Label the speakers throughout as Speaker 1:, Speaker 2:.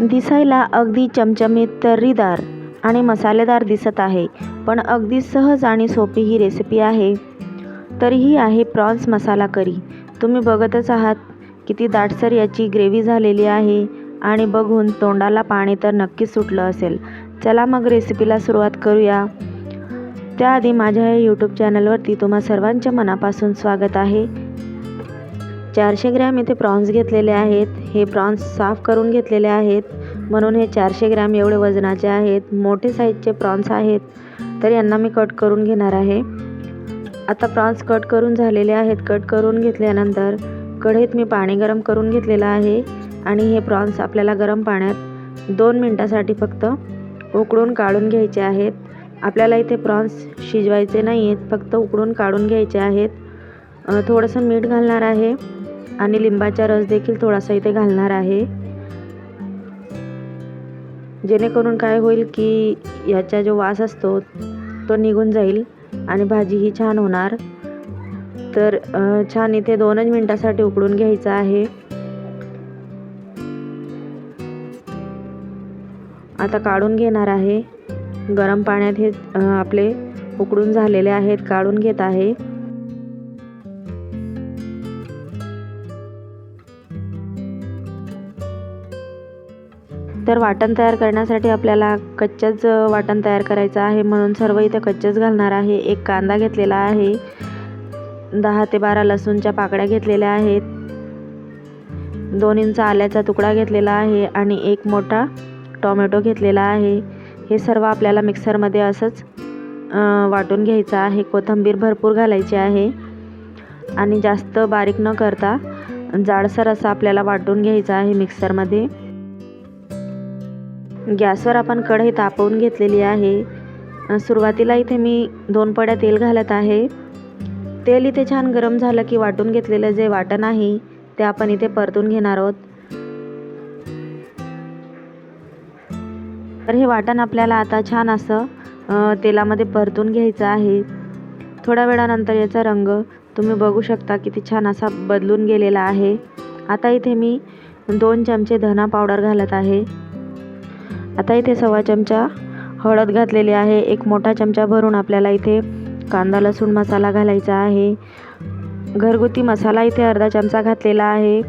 Speaker 1: दिसायला अगदी चमचमीत तर्रीदार आणि मसालेदार दिसत आहे पण अगदी सहज आणि सोपी ही रेसिपी आहे. तरीही आहे प्रॉन्स मसाला करी तुम्ही बघतच आहात किती दाटसर याची ग्रेव्ही झालेली आहे आणि बघून तोंडाला पाणी तर नक्कीच सुटलं असेल. चला मग रेसिपीला सुरुवात करूया. त्याआधी माझ्या या यूट्यूब चॅनलवरती तुम्हा सर्वांच्या मनापासून स्वागत आहे. चारशे ग्रॅम इथे प्रॉन्स घेतलेले आहेत. हे प्रॉन्स साफ करून घेतलेले आहेत. म्हणून हे चारशे ग्रॅम एवढे वजनाचे आहेत. मोठे साईजचे प्रॉन्स आहेत. तर यांना मी कट करून घेणार आहे. आता प्रॉन्स कट करून झालेले आहेत. कट करून घेतल्यानंतर कढईत मी पाणी गरम करून घेतलेलं आहे. आणि हे प्रॉन्स आपल्याला गरम पाण्यात दोन मिनटासाठी फक्त उकडून काढून घ्यायचे आहेत. आपल्याला इथे प्रॉन्स शिजवायचे नाही आहेत फक्त उकडून काढून घ्यायचे आहेत. थोडंसं मीठ घालणार आहे. आणि लिंबाचा रस देखील थोडासा इथे घालणार आहे. जेणेकरून काय होईल की याचा जो वास असतो तो निघून जाईल आणि भाजी ही छान होणार. तर छान इथे दोनच मिनटासाठी उकडून घ्यायचं आहे. आता काढून घेणार आहे. गरम पाण्यात हे आपले उकडून झालेले आहेत काढून घेत आहे. तर वाटण तयार करण्यासाठी आपल्याला कच्चंच वाटण तयार करायचं आहे. म्हणून सर्व इथे कच्चंच घालणार आहे. एक कांदा घेतलेला आहे. दहा ते बारा लसूणच्या पाकळ्या घेतलेल्या आहेत. दोन इंच आल्याचा तुकडा घेतलेला आहे आणि एक मोठा टोमॅटो घेतलेला आहे. हे सर्व आपल्याला मिक्सरमध्ये असंच वाटून घ्यायचं आहे. कोथिंबीर भरपूर घालायची आहे. आणि जास्त बारीक न करता जाडसर असं आपल्याला वाटून घ्यायचं आहे मिक्सरमध्ये. गॅसवर आपण कढई तापवून घेतलेली आहे. सुरुवातीला इथे मी दोन पड्या तेल घालत आहे. तेल इथे छान गरम झालं की वाटून घेतलेलं जे वाटण आहे ते आपण इथे परतून घेणार आहोत. तर हे वाटण आपल्याला आता छान असं तेलामध्ये परतून घ्यायचं आहे. थोड्या वेळानंतर याचा रंग तुम्ही बघू शकता किती छान असा बदलून गेलेला आहे. आता इथे मी दोन चमचे धना पावडर घालत आहे. आता इथे सव्वा चमचा हळद घातलेली आहे. एक मोठा चमचा भरून आपल्याला इथे कांदा लसूण मसाला घालायचा आहे. घरगुती मसाला इथे अर्धा चमचा घातलेला आहे.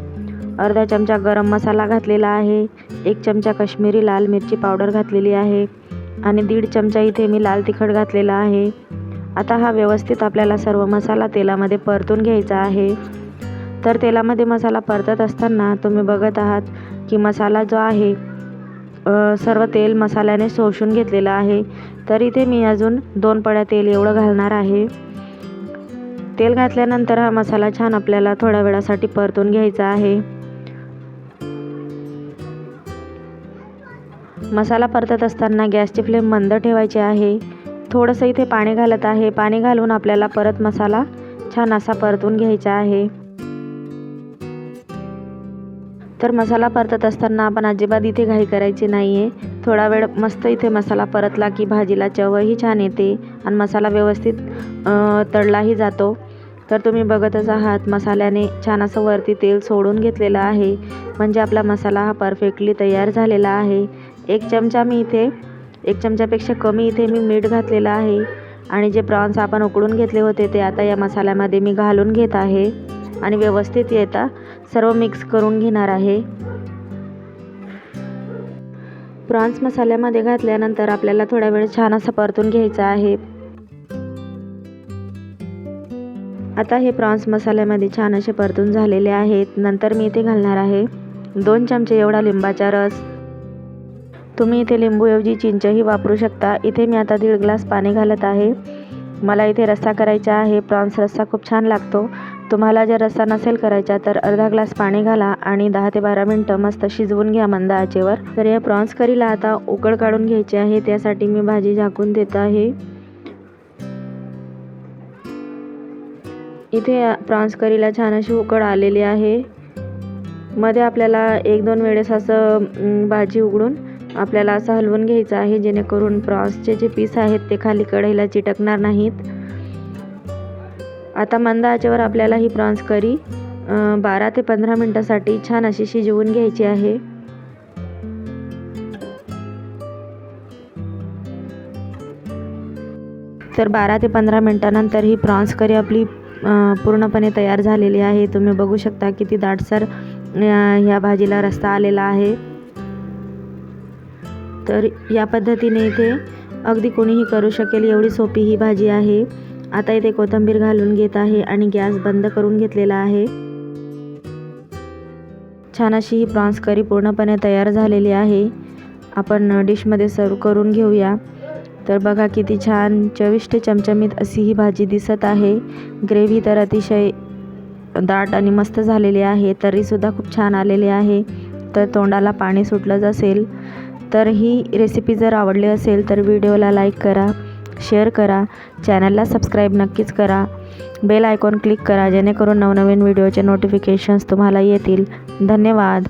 Speaker 1: अर्धा चमचा गरम मसाला घातलेला आहे. एक चमचा काश्मीरी लाल मिरची पावडर घातलेली आहे आणि दीड चमचा इथे मी लाल तिखट घातलेला आहे. आता हा व्यवस्थित आपल्याला सर्व मसाला तेलामध्ये परतून घ्यायचा आहे. तर तेलामध्ये मसाला परतत असताना तुम्ही बघत आहात की मसाला जो आहे सर्व तेल मसाल्याने शोषून घेतलेलं आहे. तर इथे मी अजून दोन पड्या तेल एवढं घालणार आहे. तेल घातल्यानंतर हा मसाला छान आपल्याला थोड्या वेळासाठी परतून घ्यायचा आहे. मसाला परतत असताना गॅसची फ्लेम मंद ठेवायची आहे. थोडंसं इथे पाणी घालत आहे. पाणी घालून आपल्याला परत मसाला छान असा परतून घ्यायचा आहे. तर मसाला परतत असताना आपण अजिबात इथे घाई करायची नाही आहे थोडा वेळ मस्त इथे मसाला परतला की भाजीला चवही छान येते आणि मसाला व्यवस्थित तळलाही जातो. तर तुम्ही बघतच आहात मसाल्याने छान असं वरती तेल सोडून घेतलेलं आहे. म्हणजे आपला मसाला हा परफेक्टली तयार झालेला आहे. एक चमचा मी इथे एक चमच्यापेक्षा कमी इथे मी मीठ घातलेलं आहे. आणि जे प्रॉन्स आपण उकडून घेतले होते ते आता या मसाल्यामध्ये मी घालून घेत आहे. आणि व्यवस्थित येता. सर्व मिक्स करून घेणार आहे. प्रॉन्स मसाल्यामध्ये घातल्यानंतर आपल्याला थोडा वेळ छान असं परतून घ्यायचं आहे. आता हे प्रॉन्स मसाल्यामध्ये छान असे परतून झालेले आहेत. नंतर मी इथे घालणार आहे दोन चमचे एवढा लिंबाचा रस. तुम्ही इथे लिंबूऐवजी चिंचही वापरू शकता. इथे मी आता दीड ग्लास पाणी घालत आहे. मला इथे रस्सा करायचा आहे. प्रॉन्स रस्सा खूप छान लागतो. तुम्हाला जर रस्सा नसेल करायचा तर अर्धा ग्लास पाणी घाला आणि दहा ते बारा मिनटं मस्त शिजवून घ्या मंद आचेवर तर या प्रॉन्स करीला आता. उकळ काढून घ्यायची आहे. त्यासाठी मी भाजी झाकून देत आहे. इथे प्रॉन्स करीला छान अशी उकळ आलेली आहे. मध्ये आपल्याला एक दोन वेळेस असं भाजी उघडून आपल्याला असं हलवून घ्यायचं आहे जेणेकरून प्रॉन्सचे जे पीस आहेत ते खाली कढईला चिटकणार नाहीत. आता मंद आचेवर आपल्याला ही प्रॉन्स करी बारा ते पंधरा मिनटासाठी छान अशी शिजवून घ्यायची आहे. तर बारा ते पंधरा मिनटानंतर ही प्रॉन्स करी आपली पूर्णपणे तयार झालेली आहे. तुम्ही बघू शकता किती दाटसर ह्या भाजीला रस्ता आलेला आहे. तर या पद्धतीने इथे अगदी कोणीही करू शकेल एवढी सोपी ही भाजी आहे. आता इथे कोथिंबीर घालून घेत आहे आणि गॅस बंद करून घेतलेला आहे. छान अशी ही प्रॉन्स करी पूर्णपणे तयार झालेली आहे. आपण डिशमध्ये सर्व करून घेऊया. तर बघा किती छान चविष्ट चमचमीत अशी ही भाजी दिसत आहे. ग्रेव्ही तर अतिशय दाट आणि मस्त झालेली आहे तरीसुद्धा खूप छान आलेली आहे. तर तोंडाला पाणी सुटलंच असेल. तर ही रेसिपी जर आवडली असेल तर व्हिडिओला लाईक करा शेअर करा चॅनलला सबस्क्राईब नक्कीच करा. बेल आयकॉन क्लिक करा जेणेकरून नवनवीन व्हिडिओचे नोटिफिकेशन्स तुम्हाला येतील. धन्यवाद.